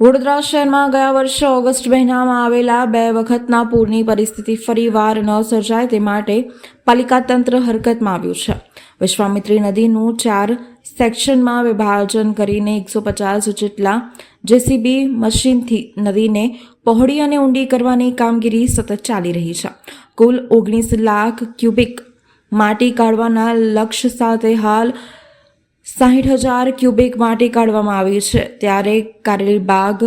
વડોદરા શહેરમાં ગયા વર્ષે ઓગસ્ટ મહિનામાં આવેલા બે વખતના પૂરની પરિસ્થિતિ ફરીવાર ન સર્જાય તે માટે પાલિકા તંત્ર હરકતમાં આવ્યું છે. વિશ્વામિત્રી નદીનું ચાર સેક્શનમાં વિભાજન કરીને એકસો પચાસ જેટલા જેસીબી મશીનથી નદીને પહોળી અને ઊંડી કરવાની કામગીરી સતત ચાલી રહી છે. કુલ ઓગણીસ લાખ ક્યુબિક માટી કાઢવાના લક્ષ્ય સાથે હાલ સાહીઠ હજાર ક્યુબિક માટી કાઢવામાં આવી છે. ત્યારે કારેલબાગ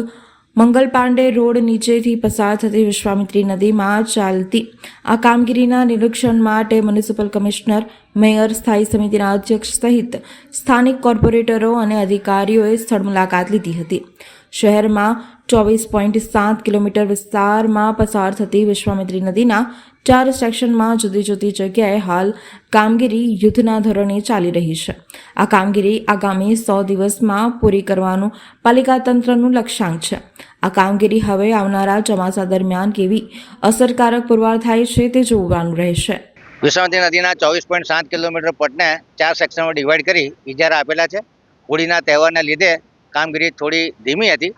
મંગલ પાંડે રોડ નીચેથી પસાર થતી વિશ્વામિત્રી નદીમાં ચાલતી. આ કામગીરીના નિરીક્ષણ માટે મ્યુનિસિપલ કમિશનર, મેયર, સ્થાયી સમિતિના અધ્યક્ષ સહિત સ્થાનિક કોર્પોરેટરો અને અધિકારીઓએ સ્થળ મુલાકાત લીધી હતી. શહેરમાં ચોવીસ પોઈન્ટ સાત કિલોમીટર વિસ્તારમાં પસાર થતી વિશ્વામિત્રી નદીના ચાર સેક્શનમાં જુદી જુદી જગ્યાએ હાલ કામગીરી યુદ્ધના ધોરણે ચાલી રહી છે. આ કામગીરી આગામી સો દિવસમાં પૂરી કરવાનું પાલિકા તંત્રનું લક્ષ્યાંક છે. આ કામગીરી હવે આવનારા ચોમાસા દરમિયાન કેવી અસરકારક પુરવાર થાય છે તે જોવાનું રહેશે. વિશ્વામિત્રી નદીના ચોવીસ પોઈન્ટ સાત કિલોમીટર પટને ચાર સેક્શનમાં ડિવાઈડ કરી ઇજારા આપેલા છે. હોળીના તહેવારને લીધે કામગીરી થોડી ધીમી હતી.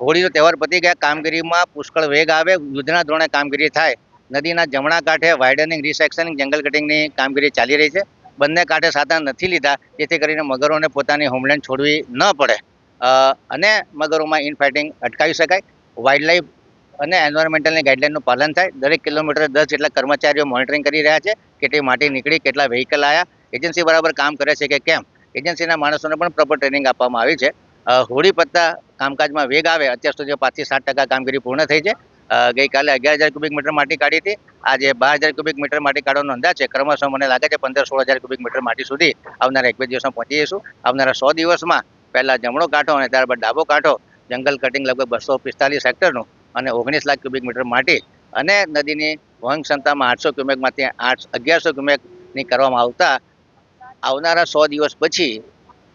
હોળીનો તહેવાર પતી ગયા. કામગીરીમાં પુષ્કળ વેગ આવે. યુદ્ધના ધોરણે કામગીરી થાય. નદીના જમણા કાંઠે વાઇડનિંગ રિસેક્શનિંગ જંગલ કટિંગની કામગીરી ચાલી રહી છે. બંને કાંઠે સાધન નથી લીધા, જેથી કરીને મગરોને પોતાની હોમલેન્ડ છોડવી ન પડે. અને મગરોમાં ઇનફાઇટિંગ અટકાવી શકાય. વાઇલ્ડ અને એન્વાયરમેન્ટલની ગાઈડલાઇનનું પાલન થાય. દરેક કિલોમીટર દસ જેટલા કર્મચારીઓ મોનિટરિંગ કરી રહ્યા છે, કેટલી માટી નીકળી, કેટલા વ્હીકલ આવ્યા એજન્સી બરાબર કામ કરે છે કે કેમ? એજન્સીના માણસોને પણ પ્રોપર ટ્રેનિંગ આપવામાં આવી છે. હોળી પત્તા કામકાજમાં વેગ આવે, અત્યાર સુધી પાંચથી સાત ટકા કામગીરી પૂર્ણ થઈ છે. ગઈકાલે અગિયાર હજાર ક્યુબિક મીટર માટી કાઢી હતી. આજે બાર હજાર ક્યુબિક મીટર માટી કાઢવાનો અંદાજ છે. ક્રમશઃ મને લાગે છે પંદર સોળ હજાર ક્યુબિક મીટર માટી સુધી આવનારા એક બે દિવસમાં પહોંચી જઈશું. આવનારા સો દિવસમાં પહેલા જમણો કાંઠો અને ત્યારબાદ ડાબો કાંઠો, જંગલ કટિંગ લગભગ બસો પિસ્તાલીસ હેક્ટરનું અને ઓગણીસ લાખ ક્યુબિક મીટર માટી અને નદીની વહન ક્ષમતામાં આઠસો ક્યુમેકમાંથી આઠ, અગિયારસો ક્યુમેકની કરવામાં આવતા આવનારા સો દિવસ પછી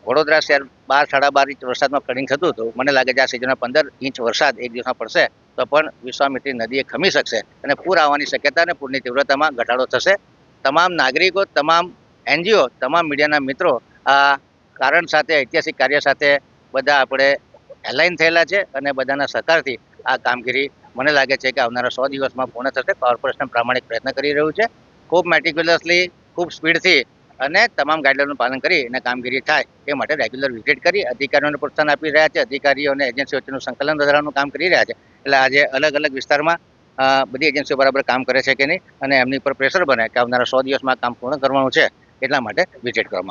વડોદરા શહેર બાર, સાડા બાર ઇંચ વરસાદમાં કટિંગ થતું હતું. મને લાગે છે આ સિઝનમાં પંદર ઇંચ વરસાદ એક દિવસમાં પડશે. તો પણ વિશ્વામિત્રી નદીએ ખમી શકશે અને પૂર આવવાની શક્યતા અને પૂરની તીવ્રતામાં ઘટાડો થશે. તમામ નાગરિકો, તમામ એનજીઓ, તમામ મીડિયાના મિત્રો આ કારણ સાથે, ઐતિહાસિક કાર્ય સાથે બધા આપણે એલાઇન થયેલા છે અને બધાના સહકારથી આ કામગીરી મને લાગે છે કે આવનારા સો દિવસમાં પૂર્ણ થશે. કોર્પોરેશન પ્રામાણિક પ્રયત્ન કરી રહ્યું છે. ખૂબ મેટિક્યુલસલી ખૂબ સ્પીડથી અને તમામ ગાઈડલાઇનનું પાલન કરી અને કામગીરી થાય એ માટે રેગ્યુલર વિઝિટ કરી, અધિકારીઓને પ્રોત્સાહન આપી રહ્યા છે. અધિકારીઓ અને એજન્સી વચ્ચેનું સંકલન વધારવાનું કામ કરી રહ્યા છે. એટલે આજે અલગ અલગ વિસ્તારમાં બધી એજન્સીઓ બરાબર કામ કરે છે કે નહીં, અને એમની પર પ્રેશર બને કે આવનારા સો દિવસમાં કામ પૂર્ણ કરવાનું છે, એટલા માટે વિઝિટ કરવામાં